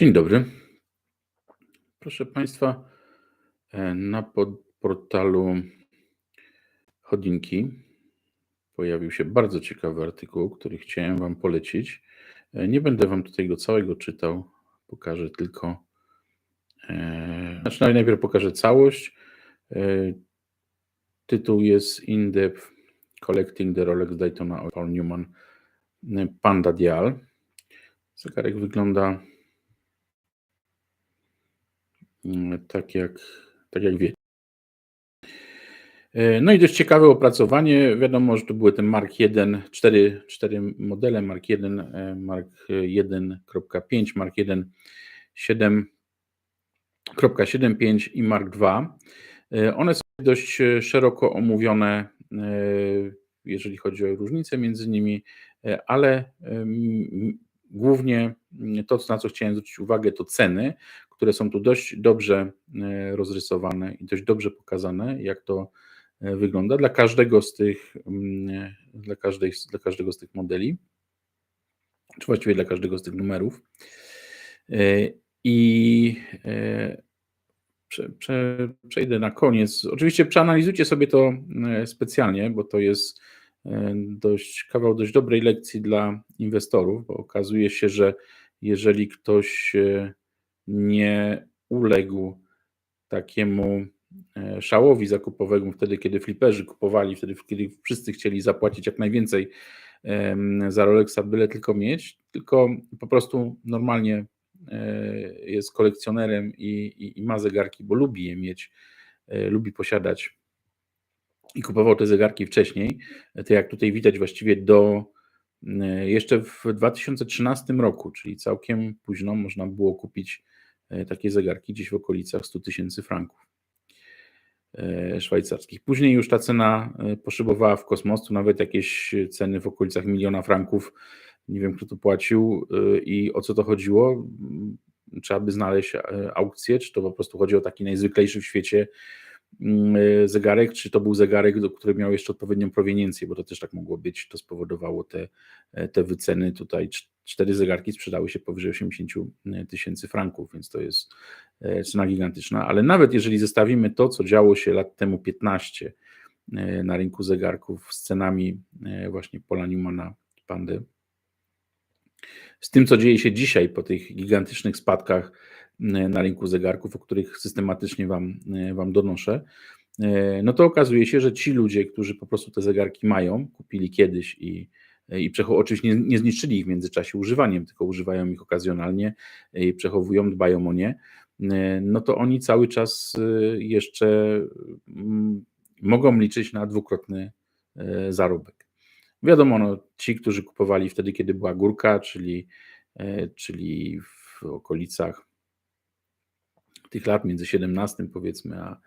Dzień dobry. Proszę Państwa, e, na portalu Chodinki pojawił się bardzo ciekawy artykuł, który chciałem Wam polecić. E, Nie będę Wam tutaj go całego czytał, pokażę tylko. e, Znaczy, najpierw pokażę całość. Tytuł jest In Depth Collecting the Rolex Daytona Paul Newman Panda Dial. Zegarek wygląda tak jak, tak jak wiecie. No i dość ciekawe opracowanie. Wiadomo, że to były te Mark 1, cztery, cztery modele Mark 1, e, Mark 1.5, Mark 1 7.75 i Mark 2. E, One są dość e, szeroko omówione, jeżeli chodzi o różnice między nimi, ale głównie mm, to, na co chciałem zwrócić uwagę, to ceny, które są tu dość dobrze e, rozrysowane i dość dobrze pokazane, jak to e, wygląda dla każdego z tych, mm, dla, każdej, dla każdego z tych modeli, czy właściwie dla każdego z tych numerów. E, I e, prze, prze, przejdę na koniec. Oczywiście przeanalizujcie sobie to e, specjalnie, bo to jest e, dość kawał dość dobrej lekcji dla inwestorów, bo okazuje się, że jeżeli ktoś e, nie uległ takiemu e, szałowi zakupowemu wtedy, kiedy fliperzy kupowali, wtedy, kiedy wszyscy chcieli zapłacić jak najwięcej za Rolexa, byle tylko mieć, tylko po prostu normalnie e, jest kolekcjonerem i, i, i ma zegarki, bo lubi je mieć, e, lubi posiadać. I kupował te zegarki wcześniej, to jak tutaj widać właściwie do jeszcze w 2013 roku, czyli całkiem późno można było kupić takie zegarki gdzieś w okolicach 100 tysięcy franków e, szwajcarskich. Później już ta cena e, poszybowała w kosmos, tu nawet jakieś ceny w okolicach miliona franków. Nie wiem, kto to płacił e, i o co to chodziło. Trzeba by znaleźć e, aukcję, czy to po prostu chodzi o taki najzwyklejszy w świecie e, zegarek, czy to był zegarek, który miał jeszcze odpowiednią proweniencję, bo to też tak mogło być. To spowodowało te, e, te wyceny. Tutaj cz- cztery zegarki sprzedały się powyżej 80 tysięcy franków, więc to jest e, cena gigantyczna. Ale nawet jeżeli zestawimy to, co działo się lat temu 15 e, na rynku zegarków z cenami e, właśnie Pola Newmana Pandy, z tym, co dzieje się dzisiaj po tych gigantycznych spadkach e, na rynku zegarków, o których systematycznie Wam, e, wam donoszę, e, no to okazuje się, że ci ludzie, którzy po prostu te zegarki mają, kupili kiedyś i, i przecho- oczywiście nie, nie zniszczyli ich w międzyczasie używaniem, tylko używają ich okazjonalnie i przechowują, dbają o nie, no to oni cały czas jeszcze mm, mogą liczyć na dwukrotny zarobek. Wiadomo, no, ci, którzy kupowali wtedy, kiedy była górka, czyli, czyli w okolicach tych lat między 17 powiedzmy a,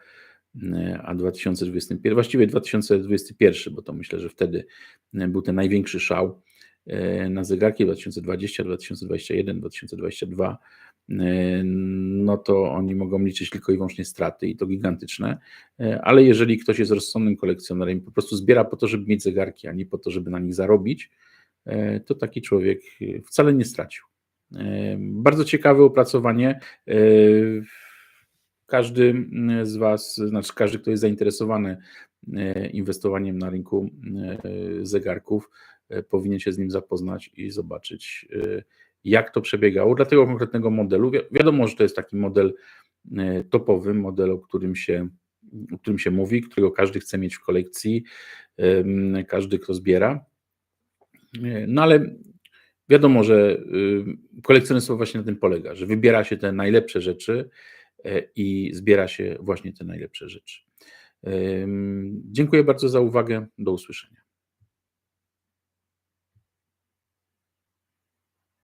a 2021, właściwie 2021, bo to myślę, że wtedy e, był ten największy szał e, na zegarki 2020, 2021, 2022, e, no to oni mogą liczyć tylko i wyłącznie straty i to gigantyczne, E, ale jeżeli ktoś jest rozsądnym kolekcjonerem po prostu zbiera po to, żeby mieć zegarki, a nie po to, żeby na nich zarobić, to taki człowiek wcale nie stracił. Bardzo ciekawe opracowanie. Każdy mm, z Was, znaczy każdy, kto jest zainteresowany e, inwestowaniem na rynku e, zegarków, e, powinien się z nim zapoznać i zobaczyć, jak to przebiegało. Dla tego konkretnego modelu, wi- wiadomo, że to jest taki model topowy, model, o którym się, o którym się mówi, którego każdy chce mieć w kolekcji, każdy, kto zbiera. No ale wiadomo, że kolekcjonerstwo właśnie na tym polega, że wybiera się te najlepsze rzeczy i zbiera się właśnie te najlepsze rzeczy. Dziękuję bardzo za uwagę. Do usłyszenia.